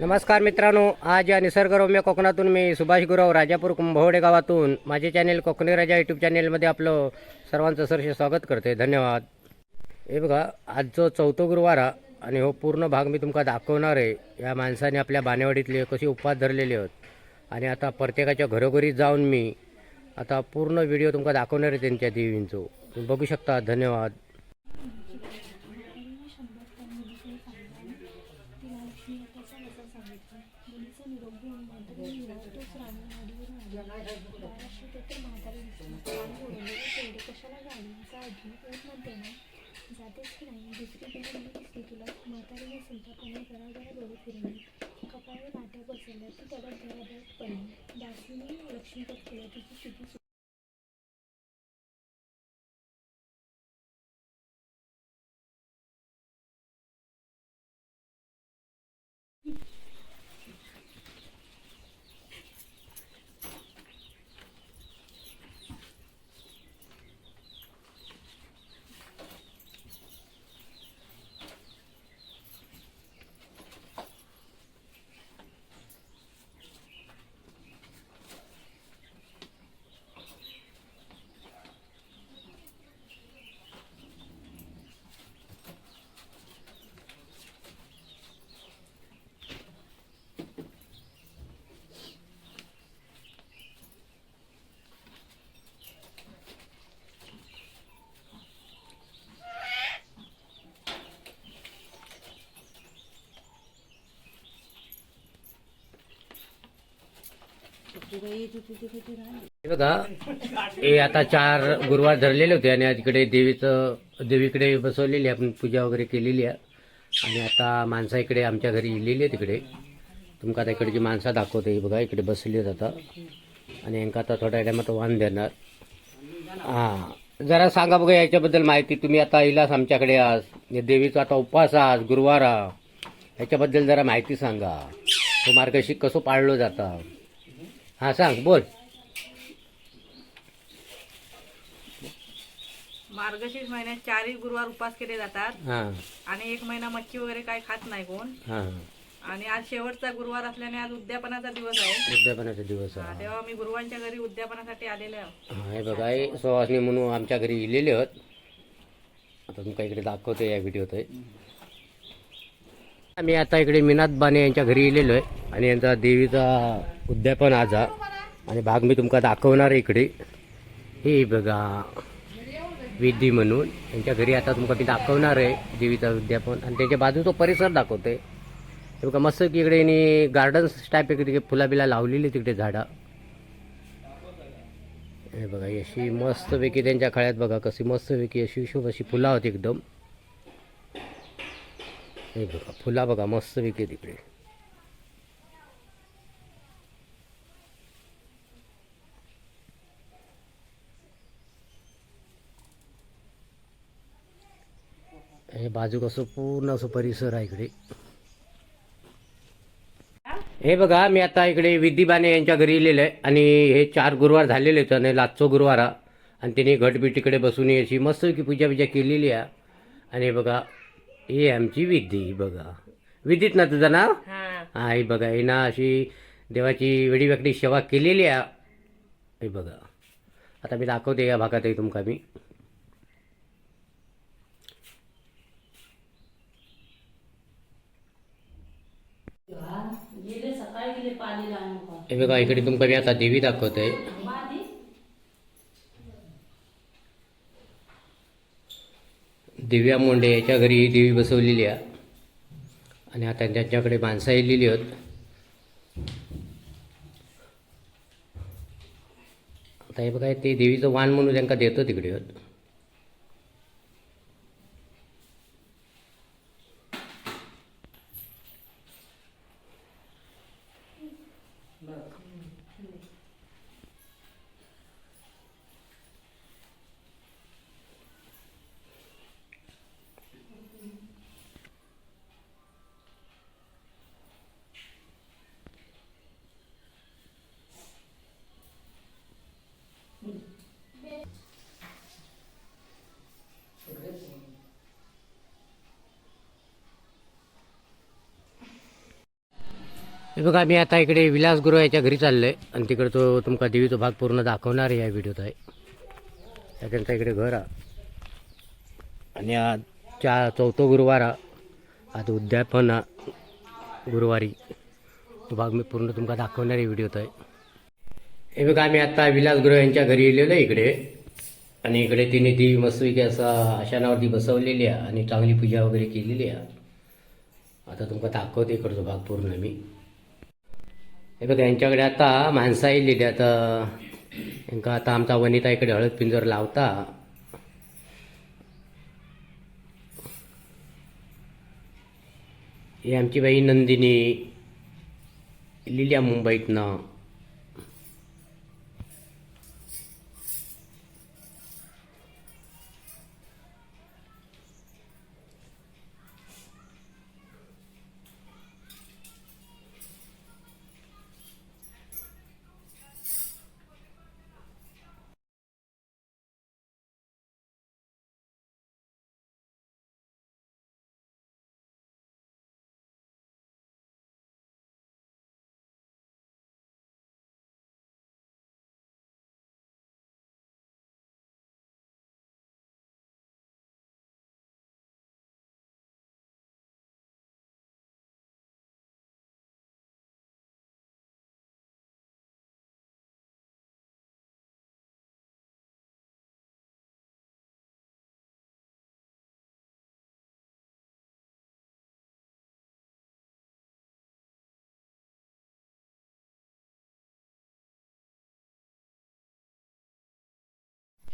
नमस्कार मित्रांनो आज या निसर्गरम्य कोकणातून मी सुभाष गुरव राजापूर कुंभवडे गावातून माझे चॅनेल कोकणी राजा यूट्यूब चॅनेलमध्ये आपलं सर्वांचं सरसे स्वागत करते धन्यवाद. हे बघा आज जो चौथो गुरुवार आणि हो पूर्ण भाग मी तुमका दाखवणार आहे. या माणसाने आपल्या बानेवाडीतले कशी उपवास धरलेले आहेत. आणि आता प्रत्येकाच्या घरोघरी जाऊन मी आता पूर्ण व्हिडिओ तुमका दाखवणार आहे त्यांच्या देवींचो. तुम्ही बघू शकता. धन्यवाद. म्हातारीने म्हातारी नसेल तर त्याने डोळे फिरवणे कपाळी काट्या बसवल्या ती त्याला घराबाहेर पडली. दासीने लक्ष्मीपत केल्या तिची स्थिती हे बघा हे आता चार गुरुवार धरलेले होते आणि तिकडे देवीचं देवीकडे बसवलेली आपण पूजा वगैरे केलेली आहे. आणि आता माणसा इकडे आमच्या घरी इलेली आहे तिकडे तुमका आता इकडची माणसं दाखवते बघा इकडे बसली आहेत आता. आणि यांका आता थोड्या टायमात वाहन देणार. हां जरा सांगा बघा याच्याबद्दल माहिती. तुम्ही आता इलास आमच्याकडे आज. देवीचा आता उपवास आज गुरुवार हा. याच्याबद्दल जरा माहिती सांगा. तो मार्गशीर कसं पाळलं जातं? हां सांग बोल. मार्गशीर्ष महिन्यात चारही गुरुवार उपास केले जातात. हां. आणि एक महिना मच्छी वगैरे काय खात नाही कोण. हां. आणि आज शेवटचा गुरुवार असल्याने आज उद्यापनाचा दिवस आहे. उद्यापनाचा दिवस हा, आहे तेव्हा मी गुरुवांच्या घरी उद्यापनासाठी आलेले आहोत हा, हे बघा हे सुवासनी म्हणून आमच्या घरी इलेले आहेत. आता तुमका इकडे दाखवतो या व्हिडिओत. मी आता इकडे मीनाथ बाने यांच्या घरी येलेलो आहे. आणि यांचा देवीचा उद्यापन आज आणि भाग मी तुमका दाखवणार आहे इकडे. हे बघा विधी म्हणून. यांच्या घरी आता तुमका मी दाखवणार आहे देवीचा उद्यापन. आणि त्याच्या बाजूचा परिसर दाखवते तुमका बघा मस्त की इकडे यांनी गार्डन्स टाईप इकडे फुला बिला लावलेली तिकडे झाडं. हे बघा अशी मस्तपैकी त्यांच्या खळ्यात बघा कशी मस्तपैकी अशी शुभ अशी फुलं होती एकदम. हे बघा फुला बघा मस्त विके तिकडे हे बाजू कसं पूर्ण असं परिसर आहे इकडे हे बघा मी आता इकडे विधिबाने यांच्या घरी इलेलं आहे आणि हे चार गुरुवार झालेले आहेत आणि लाचो गुरुवार आणि तिने घटबीट इकडे बसून अशी मस्त की पूजा बिजा केलेली आहे आणि बघा हे आमची विधी बघा. विधीत ना तुझं नाव? हा. हे बघा हे ना अशी देवाची वेळी सेवा केलेली आहे. हे बघा. आता मी दाखवते या भागातही तुमका मी. हे बघा इकडे तुमका मी आता देवी दाखवतोय. दिव्या मुंडे याच्या घरी ही देवी बसवलेली आहे. आणि आता त्यांच्याकडे माणसं येलेली आहेत. आता हे बघा ते देवीचं वाण म्हणून त्यांना देतो तिकडे. होत हे बघा मी आता इकडे विलासगुरू याच्या घरी चाललोय. आणि तिकडे तो तुमका देवीचा भाग पूर्ण दाखवणार आहे या व्हिडिओत. आहे त्याच्यानंतर त्यांचा इकडे घर आ आणि आज चा चौथो गुरुवार हा. आता उद्यापन आ गुरुवारी तो भाग मी पूर्ण तुमका दाखवणार आहे व्हिडिओत. आहे हे बघा आम्ही आता विलासगुरू यांच्या घरी येलेलो आहे इकडे. आणि इकडे तिने ती मस्तपैकी असा आशानावरती बसवलेली आहे आणि चांगली पूजा वगैरे केलेली आहे. आता तुमका दाखवते इकडचा भाग पूर्ण मी. हे बघा यांच्याकडे आता माणसं येलेली आता यांका आता आमचा वनिता इकडे हळद पिंजर लावता. ही आमची बाई नंदिनी लिहिल्या मुंबईतनं.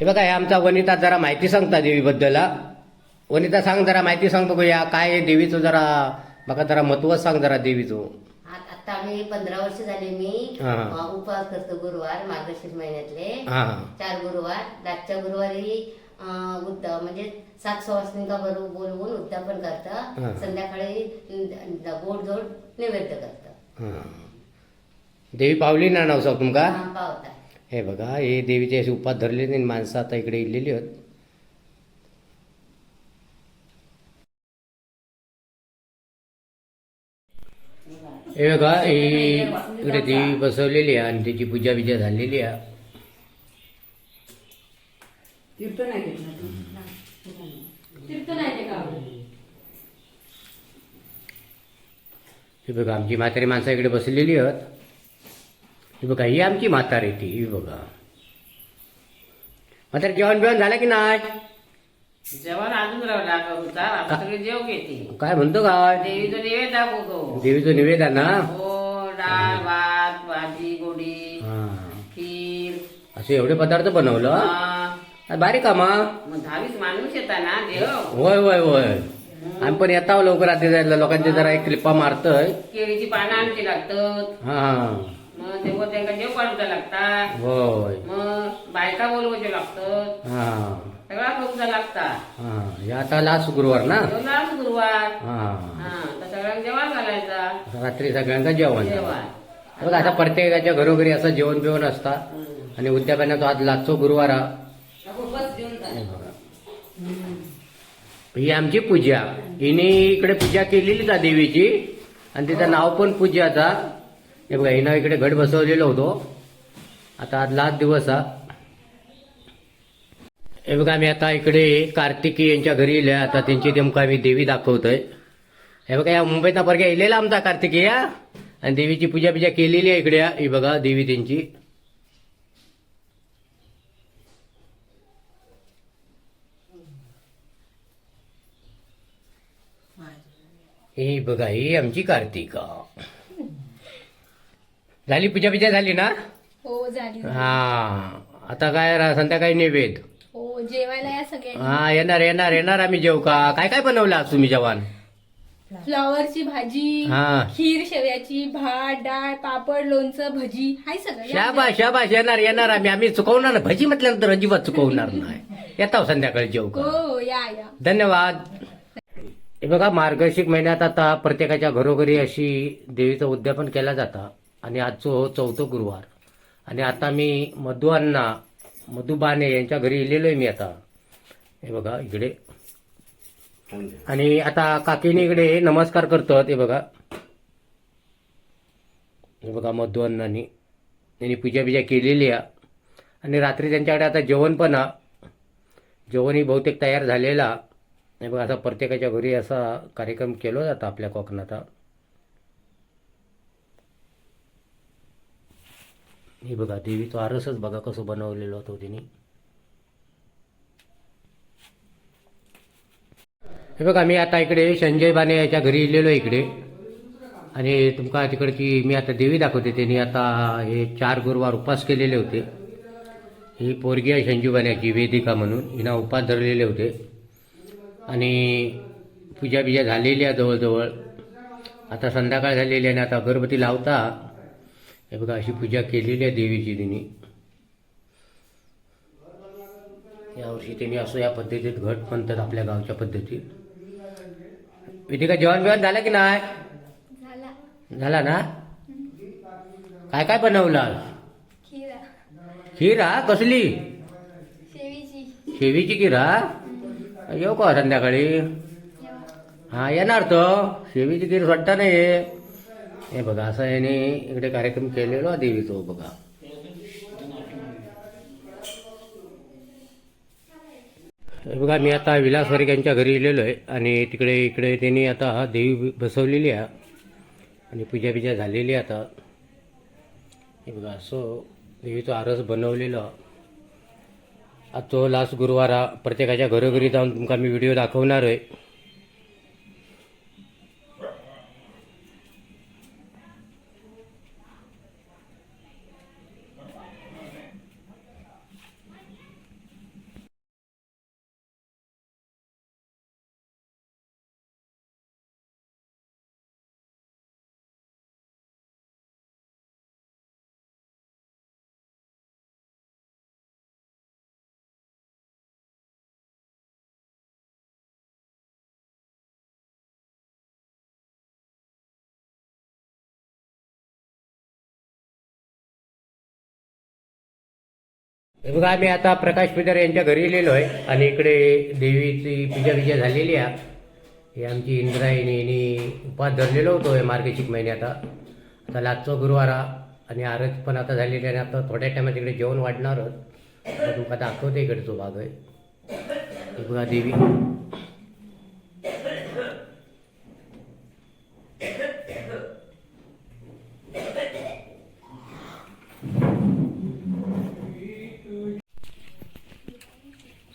हे बघा हे आमचा वनिता जरा माहिती सांगता देवीबद्दल. वनिता सांग जरा माहिती सांगतो या काय आहे देवीचं जरा बघा जरा महत्त्व सांग जरा देवीचं आत- आम्ही पंधरा वर्ष झाले मी हा. अ, उपवास करतो गुरुवार मार्गशीर्ष महिन्यातले हा चार गुरुवार रातच्या गुरुवारी अ, उद्द म्हणजे सात सवासनिका बरोबर बोलवून उद्यापन. करतं संध्याकाळी गोडधोड नैवेद्य करतं हा. देवी पावली ना नाव सांग तुमका हा, पावता हे बघा हे देवीचे असे उपात धरले नाही माणसं आता इकडे इलेली आहेत. हे बघा ही इकडे देवी बसवलेली आहे आणि त्याची पूजा बिजा झालेली आहे. हे बघा आमची म्हातारी माणसं इकडे बसलेली आहेत. ही बघा ही आमची म्हातारी ती ही बघा. म्हातारी जेवण बिवण झालं की नाही? जेवण अजून राहिला सगळे जेव घेते काय म्हणतो काय? देवीचं निवेद दाखवतो देवीचं निवेदन ना? हो डाळ भात भाजी गोडी. खीर. असे एवढे पदार्थ बनवलं? भारी कामा मग. दहावीस माणूस येतात ना देव. होय होय होय. आम्ही पण येताव लवकर आता जायला लोकांचे जरा एक क्लिपा मारतय. केळीची पानं आमची लागतात. हा. तेव्हा त्यांना जेव काढूचा लागतात. होय. मग बायका बोलवायचे लागतात. हा. सगळा लोकचा लागतात. हा. हे आता लास्ट गुरुवार ना? जेवणाच गुरुवार हा. हा. तर सगळ्यांना जेवण घालायचा. रात्री सगळ्यांका जेवण. जेवण. बघा आता प्रत्येकाच्या घरोघरी असं जेवण बिवण असतात. आणि उद्यापनाचा आज लाचो गुरुवार हा. बस जेवण झालं. हे बघा. ही आमची पूजा. हिने इकडे पूजा केलेलीच आहे देवीची. आणि तिचं नाव पण पूजाचा. हे बघा हिनं इकडे घट बसवलेलो होतो. आता आज लास्ट दिवस हा. हे बघा मी आता इकडे कार्तिकी यांच्या घरी येईल आता त्यांची नेमकं आम्ही देवी दाखवतोय. हे बघा या मुंबईत परग्या येलेला आमचा कार्तिकी या आणि देवीची पूजा बिजा केलेली आहे इकडे ही बघा देवी त्यांची. ही बघा ही आमची कार्तिका. झाली? पूजा बिजा झाली ना? हो झाली. हा. आता काय रा- संध्याकाळी नैवेद. हो जेवायला या हा येणार येणार येणार आम्ही जेव का? काय काय बनवलं आज तुम्ही जवान फ्लॉवरची भाजी हा. खीर शेवयाची भात डाळ पापड लोणचं भजी हाय सगळं. या. शाबाश शाबाश येणार येणार आम्ही. आम्ही चुकवणार. नाही. भजी म्हटल्यानंतर अजिबात चुकवणार नाही. येताव संध्याकाळी जेव का? हो या या. धन्यवाद. हे बघा मार्गशीर्ष महिन्यात आता प्रत्येकाच्या घरोघरी अशी देवीचं उद्यापन केलं जातं. आणि आजचं हो चौथं गुरुवार. आणि आता मी मधुअण्णा मधुबाने यांच्या घरी येलेलो आहे मी आता. हे बघा इकडे. आणि आता काकीने इकडे नमस्कार करतात हे बघा. हे बघा मधुअन्नानी त्यांनी पूजा बिजा केलेली आहे. आणि रात्री त्यांच्याकडे आता जेवण पण हा जेवणही बहुतेक तयार झालेला हे बघा असा प्रत्येकाच्या घरी असा कार्यक्रम केला जातो आपल्या कोकणात. हे बघा देवीचं आरसच बघा कसं बनवलेलं होतो तिने. हे बघा मी आता इकडे संजय बाने याच्या घरी इलेलो इकडे. आणि तुमका तिकडची मी आता देवी दाखवते त्यांनी आता हे चार गुरुवार उपास केलेले होते. ही पोरगी आहे संजू बाण्याची वेदिका म्हणून. हिना उपास धरलेले होते. आणि पूजा बिजा झालेली आहे जवळजवळ. आता संध्याकाळ झालेली आहे आणि आता अगरबत्ती लावता. हे बघा अशी पूजा केलेली आहे देवीची तिने. यावर्षी त्यांनी असं या पद्धतीत घट म्हणतात आपल्या गावच्या पद्धतीत. विधिका जेवण बिवण झालं की नाही? झाला. ना? काय काय बनवलं? खिरा. हा कसली? शेवीची. खीर? हा येऊ का संध्याकाळी? हा येणार तो. शेवीची खीर वाटता नाही हे बघा असं याने इकडे कार्यक्रम केलेलो देवीचो हो बघा. हे बघा मी आता विलास वर्ग यांच्या घरी गेलेलो आहे आणि तिकडे इकडे त्यांनी आता देवी बसवलेली आहे. आणि पूजा बिजा झालेली आहे आता. हे बघा असं देवीचं आरस बनवलेलं आजचो लास्ट गुरुवार हा प्रत्येकाच्या घरोघरी जाऊन तुमका मी व्हिडिओ दाखवणार आहे. बघा आम्ही आता प्रकाश पिदर यांच्या घरी गेलेलो आहे आणि इकडे देवीची पूजा बिजा झालेली आहे. हे आमची इंद्रायणीने यांनी उपास धरलेलो होतो हे मार्गशीक महिन्यात आता. लाजचो गुरुवार हा आणि आरत पण आता झालेली आहे. आणि आता थोड्या टायमात इकडे जेवण वाढणारच तर तुमका दाखवते इकडचो भाग आहे. बघा देवी.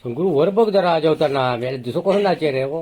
संगू वर बघ जरा जेवताना मला दिसो कोण नाचे रे हो